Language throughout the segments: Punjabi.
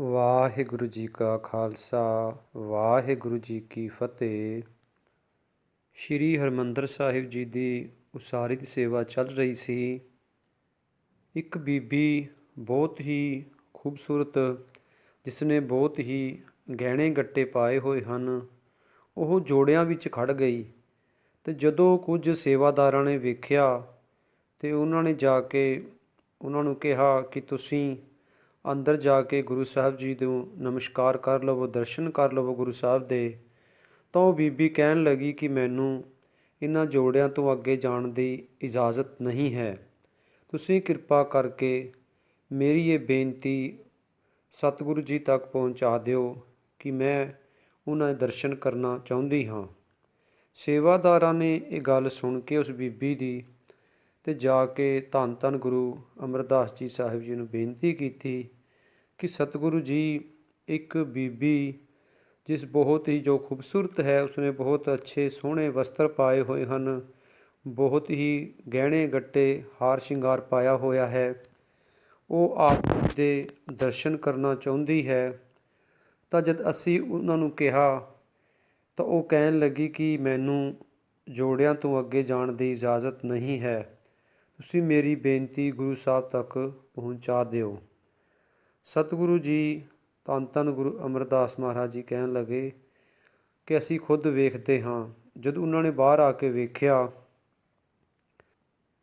ਵਾਹਿਗੁਰੂ ਜੀ ਕਾ ਖਾਲਸਾ, ਵਾਹਿਗੁਰੂ ਜੀ ਕੀ ਫਤਿਹ। ਸ੍ਰੀ ਹਰਮੰਦਰ ਸਾਹਿਬ ਜੀ ਦੀ ਉਸਾਰੀ ਦੀ ਸੇਵਾ ਚੱਲ ਰਹੀ ਸੀ। ਇੱਕ ਬੀਬੀ ਬਹੁਤ ਹੀ ਖੂਬਸੂਰਤ ਜਿਸ ਨੇ ਬਹੁਤ ਹੀ ਗਹਿਣੇ ਗੱਟੇ ਪਾਏ ਹੋਏ ਹਨ, ਉਹ ਜੋੜਿਆਂ ਵਿੱਚ ਖੜ ਗਈ ਤੇ ਜਦੋਂ ਕੁਝ ਸੇਵਾਦਾਰਾਂ ਨੇ ਵੇਖਿਆ ਤੇ ਉਹਨਾਂ ਨੇ ਜਾ ਕੇ ਉਹਨਾਂ ਨੂੰ ਕਿਹਾ ਕਿ ਤੁਸੀਂ ਅੰਦਰ ਜਾ ਕੇ ਗੁਰੂ ਸਾਹਿਬ ਜੀ ਨੂੰ ਨਮਸਕਾਰ ਕਰ ਲਵੋ, ਦਰਸ਼ਨ ਕਰ ਲਵੋ ਗੁਰੂ ਸਾਹਿਬ ਦੇ, ਤਾਂ ਉਹ ਬੀਬੀ ਕਹਿਣ ਲੱਗੀ ਕਿ ਮੈਨੂੰ ਇਹਨਾਂ ਜੋੜਿਆਂ ਤੋਂ ਅੱਗੇ ਜਾਣ ਦੀ ਇਜਾਜ਼ਤ ਨਹੀਂ ਹੈ। ਤੁਸੀਂ ਕਿਰਪਾ ਕਰਕੇ ਮੇਰੀ ਇਹ ਬੇਨਤੀ ਸਤਿਗੁਰੂ ਜੀ ਤੱਕ ਪਹੁੰਚਾ ਦਿਓ ਕਿ ਮੈਂ ਉਹਨਾਂ ਦੇ ਦਰਸ਼ਨ ਕਰਨਾ ਚਾਹੁੰਦੀ ਹਾਂ। ਸੇਵਾਦਾਰਾਂ ਨੇ ਇਹ ਗੱਲ ਸੁਣ ਕੇ ਉਸ ਬੀਬੀ ਦੀ ਤੇ ਜਾ ਕੇ ਧੰਨ ਧੰਨ ਗੁਰੂ ਅਮਰਦਾਸ ਜੀ ਸਾਹਿਬ ਜੀ ਨੂੰ ਬੇਨਤੀ ਕੀਤੀ ਕਿ ਸਤਿਗੁਰੂ ਜੀ ਇੱਕ ਬੀਬੀ ਜਿਸ ਬਹੁਤ ਹੀ ਜੋ ਖੂਬਸੂਰਤ ਹੈ, ਉਸਨੇ ਬਹੁਤ ਅੱਛੇ ਸੋਹਣੇ ਵਸਤਰ ਪਾਏ ਹੋਏ ਹਨ। ਬਹੁਤ ਹੀ ਗਹਿਣੇ ਗੱਟੇ, ਹਾਰ ਸ਼ਿੰਗਾਰ ਪਾਇਆ ਹੋਇਆ ਹੈ। ਉਹ ਆਪ ਦੇ ਦਰਸ਼ਨ ਕਰਨਾ ਚਾਹੁੰਦੀ ਹੈ। ਤਾਂ ਜਦ ਅਸੀਂ ਉਹਨਾਂ ਨੂੰ ਕਿਹਾ, ਤਾਂ ਉਹ ਕਹਿਣ ਲੱਗੀ ਕਿ ਮੈਨੂੰ ਜੋੜਿਆਂ ਤੋਂ ਅੱਗੇ ਜਾਣ ਦੀ ਇਜਾਜ਼ਤ ਨਹੀਂ ਹੈ। ਤੁਸੀਂ ਮੇਰੀ ਬੇਨਤੀ ਗੁਰੂ ਸਾਹਿਬ ਤੱਕ ਪਹੁੰਚਾ ਦਿਓ। ਸਤਿਗੁਰੂ ਜੀ ਧੰਨ ਧੰਨ ਗੁਰੂ ਅਮਰਦਾਸ ਮਹਾਰਾਜ ਜੀ ਕਹਿਣ ਲੱਗੇ ਕਿ ਅਸੀਂ ਖੁਦ ਵੇਖਦੇ ਹਾਂ। ਜਦੋਂ ਉਹਨਾਂ ਨੇ ਬਾਹਰ ਆ ਕੇ ਵੇਖਿਆ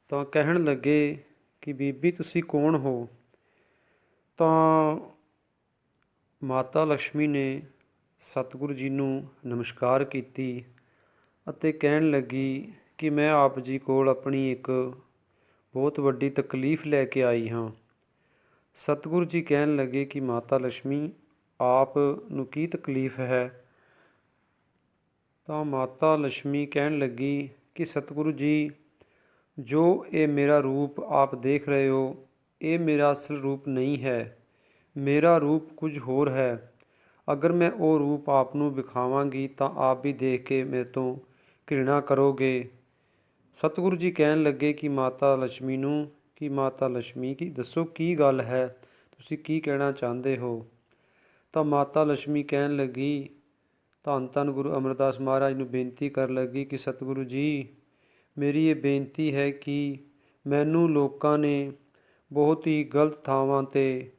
ਤਾਂ ਕਹਿਣ ਲੱਗੇ ਕਿ, ਬੀਬੀ, ਤੁਸੀਂ ਕੌਣ ਹੋ? ਤਾਂ ਮਾਤਾ ਲక్ష్ਮੀ ਨੇ ਸਤਿਗੁਰੂ ਜੀ ਨੂੰ ਨਮਸਕਾਰ ਕੀਤੀ ਅਤੇ ਕਹਿਣ ਲੱਗੀ ਕਿ, ਮੈਂ ਆਪ ਜੀ ਕੋਲ ਆਪਣੀ ਇੱਕ ਬਹੁਤ ਵੱਡੀ ਤਕਲੀਫ ਲੈ ਕੇ ਆਈ ਹਾਂ। ਸਤਿਗੁਰੂ ਜੀ ਕਹਿਣ ਲੱਗੇ ਕਿ ਮਾਤਾ ਲక్ష్ਮੀ ਆਪ ਨੂੰ ਕੀ ਤਕਲੀਫ ਹੈ? ਤਾਂ ਮਾਤਾ ਲక్ష్ਮੀ ਕਹਿਣ ਲੱਗੀ ਕਿ ਸਤਿਗੁਰੂ ਜੀ, ਜੋ ਇਹ ਮੇਰਾ ਰੂਪ ਆਪ ਦੇਖ ਰਹੇ ਹੋ, ਇਹ ਮੇਰਾ ਅਸਲ ਰੂਪ ਨਹੀਂ ਹੈ। ਮੇਰਾ ਰੂਪ ਕੁਝ ਹੋਰ ਹੈ। ਅਗਰ ਮੈਂ ਉਹ ਰੂਪ ਆਪ ਨੂੰ ਵਿਖਾਵਾਂਗੀ, ਤਾਂ ਆਪ ਵੀ ਦੇਖ ਕੇ ਮੇਰੇ ਤੋਂ ਘਿਰਣਾ ਕਰੋਗੇ। ਸਤਿਗੁਰੂ ਜੀ ਕਹਿਣ ਲੱਗੇ ਕਿ ਮਾਤਾ ਲక్ష్ਮੀ ਨੂੰ ਕਿ ਮਾਤਾ ਲక్ష్ਮੀ ਕੀ? ਦੱਸੋ ਕੀ ਗੱਲ ਹੈ? ਤੁਸੀਂ ਕੀ ਕਹਿਣਾ ਚਾਹੁੰਦੇ ਹੋ? ਤਾਂ ਮਾਤਾ ਲక్ష్ਮੀ ਕਹਿਣ ਲੱਗੀ, ਧੰਨ ਧੰਨ ਗੁਰੂ ਅਮਰਦਾਸ ਮਹਾਰਾਜ ਨੂੰ ਬੇਨਤੀ ਕਰਨ ਲੱਗੀ ਕਿ ਸਤਿਗੁਰੂ ਜੀ, ਮੇਰੀ ਇਹ ਬੇਨਤੀ ਹੈ ਕਿ ਮੈਨੂੰ ਲੋਕਾਂ ਨੇ ਬਹੁਤ ਹੀ ਗਲਤ ਥਾਵਾਂ ਤੇ,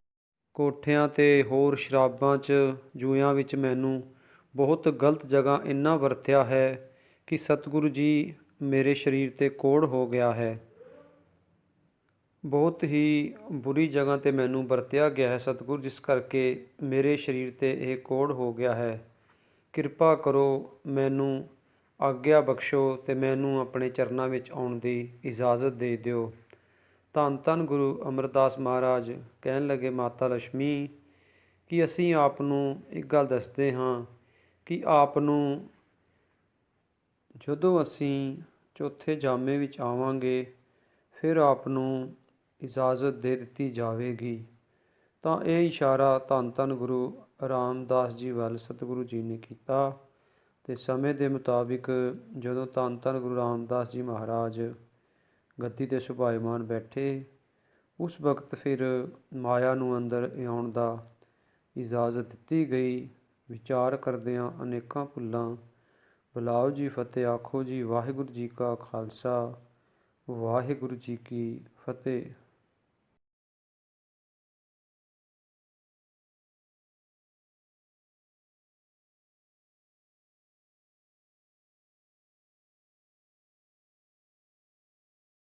ਕੋਠਿਆਂ ਤੇ ਹੋਰ ਸ਼ਰਾਬਾਂ 'ਚ ਜੂਆਂ ਵਿੱਚ ਮੈਨੂੰ ਬਹੁਤ ਗਲਤ ਜਗ੍ਹਾ ਇੰਨਾ ਵਰਤਿਆ ਹੈ ਕਿ ਸਤਿਗੁਰੂ ਜੀ, ਮੇਰੇ ਸਰੀਰ ਤੇ ਕੋੜ ਹੋ ਗਿਆ ਹੈ। ਬਹੁਤ ਹੀ ਬੁਰੀ ਜਗ੍ਹਾ ਤੇ ਮੈਨੂੰ ਵਰਤਿਆ ਗਿਆ ਹੈ ਸਤਿਗੁਰ, ਜਿਸ ਕਰਕੇ ਮੇਰੇ ਸਰੀਰ ਤੇ ਇਹ ਕੋੜ ਹੋ ਗਿਆ ਹੈ। ਕਿਰਪਾ ਕਰੋ ਮੈਨੂੰ ਆਗਿਆ ਬਖਸ਼ੋ ਤੇ ਮੈਨੂੰ ਆਪਣੇ ਚਰਨਾਂ ਵਿੱਚ ਆਉਣ ਦੀ ਇਜਾਜ਼ਤ ਦੇ ਦਿਓ। ਧੰਨ ਧੰਨ ਗੁਰੂ ਅਮਰਦਾਸ ਮਹਾਰਾਜ, ਕਹਿਣ ਲੱਗੇ ਮਾਤਾ ਲక్ష్ਮੀ ਕਿ ਅਸੀਂ ਆਪ ਨੂੰ ਇੱਕ ਗੱਲ ਦੱਸਦੇ ਹਾਂ ਕਿ ਆਪ ਨੂੰ ਜਦੋਂ ਅਸੀਂ ਚੌਥੇ ਜਾਮੇ ਵਿੱਚ ਆਵਾਂਗੇ, ਫਿਰ ਆਪ ਨੂੰ ਇਜਾਜ਼ਤ ਦੇ ਦਿੱਤੀ ਜਾਵੇਗੀ। ਤਾਂ ਇਹ ਇਸ਼ਾਰਾ ਧੰਨ ਧੰਨ ਗੁਰੂ ਰਾਮਦਾਸ ਜੀ ਵੱਲ ਸਤਿਗੁਰੂ ਜੀ ਨੇ ਕੀਤਾ ਤੇ ਸਮੇਂ ਦੇ ਮੁਤਾਬਿਕ ਜਦੋਂ ਧੰਨ ਧੰਨ ਗੁਰੂ ਰਾਮਦਾਸ ਜੀ ਮਹਾਰਾਜ ਗੱਦੀ ਤੇ ਸੁਭਾਇਮਾਨ ਬੈਠੇ, ਉਸ ਵਕਤ ਫਿਰ ਮਾਇਆ ਨੂੰ ਅੰਦਰ ਆਉਣ ਦਾ ਇਜਾਜ਼ਤ ਦਿੱਤੀ ਗਈ। ਵਿਚਾਰ ਕਰਦਿਆਂ ਅਨੇਕਾਂ ਭੁੱਲਾਂ, ਬੁਲਾਓ ਜੀ ਫਤਿਹ, ਆਖੋ ਜੀ ਵਾਹਿਗੁਰੂ ਜੀ ਕਾ ਖਾਲਸਾ, ਵਾਹਿਗੁਰੂ ਜੀ ਕੀ ਫਤਿਹ।